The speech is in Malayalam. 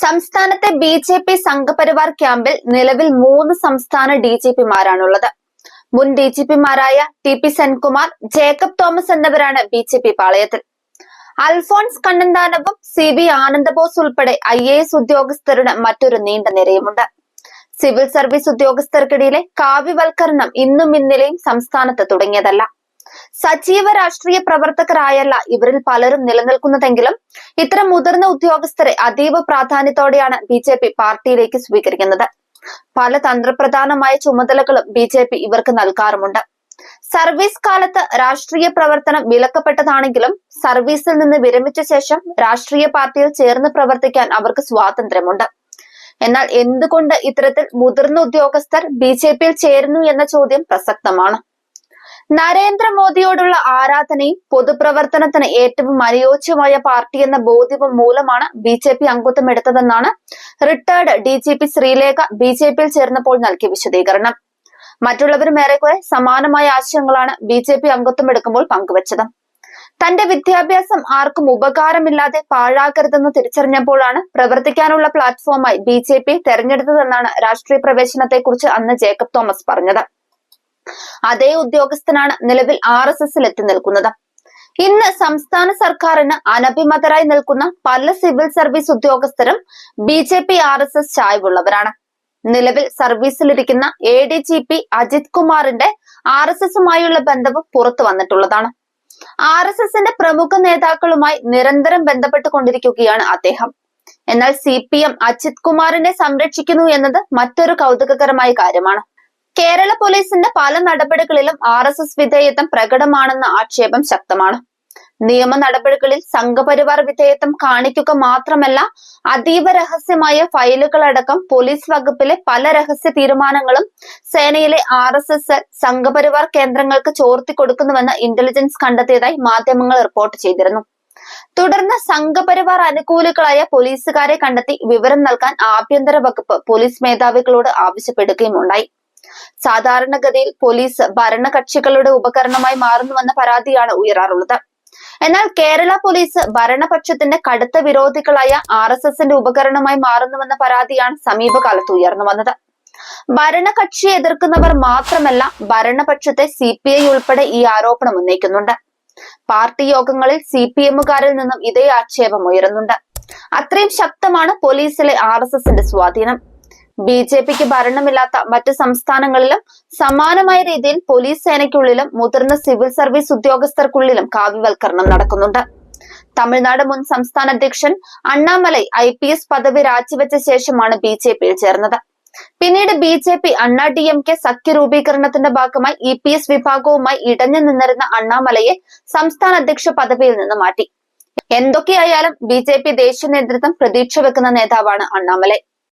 സംസ്ഥാനത്തെ ബി ജെ പി സംഘപരിവാർ ക്യാമ്പിൽ നിലവിൽ മൂന്ന് സംസ്ഥാന ഡി ജി പിമാരാണുള്ളത്. മുൻ ഡി ജി പിമാരായ ടി പി സെൻകുമാർ ജേക്കബ് തോമസ് എന്നിവരാണ് ബി ജെ പി പാളയത്തിൽ. അൽഫോൺസ് കണ്ണന്താനവും സി വി ആനന്ദബോസ് ഉൾപ്പെടെ ഐ എ എസ് ഉദ്യോഗസ്ഥരുടെ മറ്റൊരു നീണ്ട നിരയുമുണ്ട്. സിവിൽ സർവീസ് ഉദ്യോഗസ്ഥർക്കിടയിലെ കാവ്യവൽക്കരണം ഇന്നും ഇന്നലെയും സംസ്ഥാനത്ത് തുടങ്ങിയതല്ല. സജീവ രാഷ്ട്രീയ പ്രവർത്തകരായല്ല ഇവരിൽ പലരും നിലനിൽക്കുന്നതെങ്കിലും ഇത്തരം മുതിർന്ന ഉദ്യോഗസ്ഥരെ അതീവ പ്രാധാന്യത്തോടെയാണ് ബി ജെ പി പാർട്ടിയിലേക്ക് സ്വീകരിക്കുന്നത്. പല തന്ത്രപ്രധാനമായ ചുമതലകളും ബി ജെ പി ഇവർക്ക് നൽകാറുമുണ്ട്. സർവീസ് കാലത്ത് രാഷ്ട്രീയ പ്രവർത്തനം വിലക്കപ്പെട്ടതാണെങ്കിലും സർവീസിൽ നിന്ന് വിരമിച്ച ശേഷം രാഷ്ട്രീയ പാർട്ടിയിൽ ചേർന്ന് പ്രവർത്തിക്കാൻ അവർക്ക് സ്വാതന്ത്ര്യമുണ്ട്. എന്നാൽ എന്തുകൊണ്ട് ഇത്തരത്തിൽ മുതിർന്ന ഉദ്യോഗസ്ഥർ ബി ജെ പിയിൽ ചേരുന്നു എന്ന ചോദ്യം പ്രസക്തമാണ്. നരേന്ദ്രമോദിയോടുള്ള ആരാധനയും പൊതുപ്രവർത്തനത്തിന് ഏറ്റവും അനുയോജ്യമായ പാർട്ടി എന്ന ബോധ്യവും മൂലമാണ് ബി ജെ പി അംഗത്വം എടുത്തതെന്നാണ് retired D G P Sreelekha B J പിയിൽ ചേർന്നപ്പോൾ നൽകിയ വിശദീകരണം. മറ്റുള്ളവരും ഏറെക്കുറെ സമാനമായ ആശയങ്ങളാണ് ബി ജെ പി അംഗത്വം എടുക്കുമ്പോൾ പങ്കുവച്ചത്. തന്റെ വിദ്യാഭ്യാസം ആർക്കും ഉപകാരമില്ലാതെ പാഴാക്കരുതെന്ന് തിരിച്ചറിഞ്ഞപ്പോഴാണ് പ്രവർത്തിക്കാനുള്ള പ്ലാറ്റ്ഫോമായി ബി ജെ പി തെരഞ്ഞെടുത്തതെന്നാണ് രാഷ്ട്രീയ പ്രവേശനത്തെക്കുറിച്ച് അന്ന് ജേക്കബ് തോമസ് പറഞ്ഞത്. അതേ ഉദ്യോഗസ്ഥനാണ് നിലവിൽ ആർ എസ് എസിൽ എത്തി നിൽക്കുന്നത്. ഇന്ന് സംസ്ഥാന സർക്കാരിന് അനഭിമതരായി നിൽക്കുന്ന പല സിവിൽ സർവീസ് ഉദ്യോഗസ്ഥരും B J P R S S ചായ്വുള്ളവരാണ്. നിലവിൽ സർവീസിലിരിക്കുന്ന A D G P Ajith കുമാറിന്റെ ആർ എസ് എസുമായുള്ള ബന്ധം പുറത്തു വന്നിട്ടുള്ളതാണ്. ആർ എസ് എസിന്റെ പ്രമുഖ നേതാക്കളുമായി നിരന്തരം ബന്ധപ്പെട്ടുകൊണ്ടിരിക്കുകയാണ് അദ്ദേഹം. എന്നാൽ സി പി എം അജിത് കുമാറിനെ സംരക്ഷിക്കുന്നു എന്നത് മറ്റൊരു കൗതുകകരമായ കാര്യമാണ്. കേരള പോലീസിന്റെ പല നടപടികളിലും ആർ എസ് എസ് വിധേയത്വം പ്രകടമാണെന്ന ആക്ഷേപം ശക്തമാണ്. നിയമ നടപടികളിൽ സംഘപരിവാർ വിധേയത്വം കാണിക്കുക മാത്രമല്ല അതീവ രഹസ്യമായ ഫയലുകളടക്കം പോലീസ് വകുപ്പിലെ പല രഹസ്യ തീരുമാനങ്ങളും സേനയിലെ ആർ എസ് എസ് സംഘപരിവാർ കേന്ദ്രങ്ങൾക്ക് ചോർത്തി കൊടുക്കുന്നുവെന്ന് ഇന്റലിജൻസ് കണ്ടെത്തിയതായി മാധ്യമങ്ങൾ റിപ്പോർട്ട് ചെയ്തിരുന്നു. തുടർന്ന് സംഘപരിവാർ അനുകൂലികളായ പോലീസുകാരെ കണ്ടെത്തി വിവരം നൽകാൻ ആഭ്യന്തര വകുപ്പ് പോലീസ് മേധാവികളോട് ആവശ്യപ്പെടുകയും ഉണ്ടായി. സാധാരണഗതിയിൽ പോലീസ് ഭരണകക്ഷികളുടെ ഉപകരണമായി മാറുന്നുവെന്ന പരാതിയാണ് ഉയരാറുള്ളത്. എന്നാൽ കേരള പോലീസ് ഭരണപക്ഷത്തിന്റെ കടുത്ത വിരോധികളായ ആർ എസ് എസിന്റെ ഉപകരണമായി മാറുന്നുവെന്ന പരാതിയാണ് സമീപകാലത്ത് ഉയർന്നു വന്നത്. ഭരണകക്ഷിയെ എതിർക്കുന്നവർ മാത്രമല്ല ഭരണപക്ഷത്തെ സി പി ഐ ഉൾപ്പെടെ ഈ ആരോപണം ഉന്നയിക്കുന്നുണ്ട്. പാർട്ടി യോഗങ്ങളിൽ സി പി എമ്മുകാരിൽ നിന്നും ഇതേ ആക്ഷേപം ഉയരുന്നുണ്ട്. അത്രയും ശക്തമാണ് പോലീസിലെ ആർ എസ് എസിന്റെ സ്വാധീനം. ബി ജെ പിക്ക് ഭരണമില്ലാത്ത മറ്റ് സംസ്ഥാനങ്ങളിലും സമാനമായ രീതിയിൽ പോലീസ് സേനയ്ക്കുള്ളിലും മുതിർന്ന സിവിൽ സർവീസ് ഉദ്യോഗസ്ഥർക്കുള്ളിലും കാവ്യവൽക്കരണം നടക്കുന്നുണ്ട്. തമിഴ്നാട് മുൻ സംസ്ഥാന അധ്യക്ഷൻ അണ്ണാമലൈ ഐ പി എസ് പദവി രാജിവെച്ച ശേഷമാണ് ബി ജെ പിയിൽ ചേർന്നത്. പിന്നീട് B J P Anna D M K സഖ്യ രൂപീകരണത്തിന്റെ ഭാഗമായി ഇ പി എസ് വിഭാഗവുമായി ഇടഞ്ഞു നിന്നിരുന്ന അണ്ണാമലയെ സംസ്ഥാന അധ്യക്ഷ പദവിയിൽ നിന്ന് മാറ്റി. എന്തൊക്കെയായാലും ബി ജെ പി ദേശീയ നേതൃത്വം പ്രതീക്ഷ വെക്കുന്ന നേതാവാണ് അണ്ണാമലൈ.